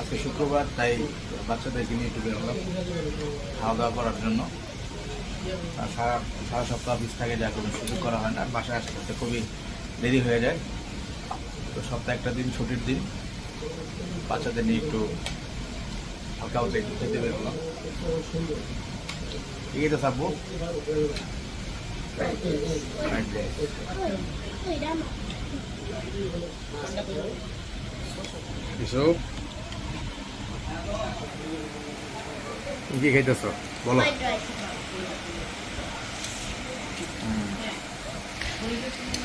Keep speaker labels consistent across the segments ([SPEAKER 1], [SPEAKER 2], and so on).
[SPEAKER 1] আজকে শুক্রবার, তাই বাচ্চাদেরকে নিয়ে একটু বেরোলাম। খাওয়া দাওয়া করার জন্য। সারা সারা সপ্তাহ অফিস থাকে যা কোনো সুযোগ করা হয় না। বাসায় আসতে খুবই দেরি হয়ে যায়। তো সপ্তাহে একটা দিন, ছুটির দিন। বাচ্চাদের নিয়ে একটু হালকা হালকা একটু খেতে বেরোলাম। ঠিক আছে থাকব কিছু তুমি কি খাইতেছ? বলো।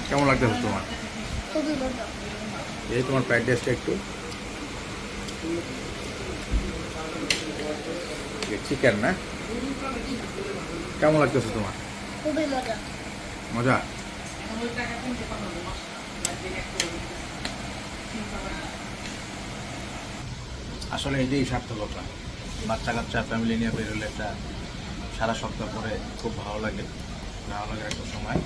[SPEAKER 1] কেমন লাগতেছে তোমার? এই তোমার ফ্রাইড রাইসটা একটু। চিকেন না? কেমন লাগতেছে তোমার?
[SPEAKER 2] মজা।
[SPEAKER 1] মজা? আসলে এটাই সার্থকতা। বাচ্চা কাচ্চা ফ্যামিলি নিয়ে বেরোলে একটা সারা সপ্তাহ পরে খুব ভালো লাগে ভালো লাগে একটা সময়।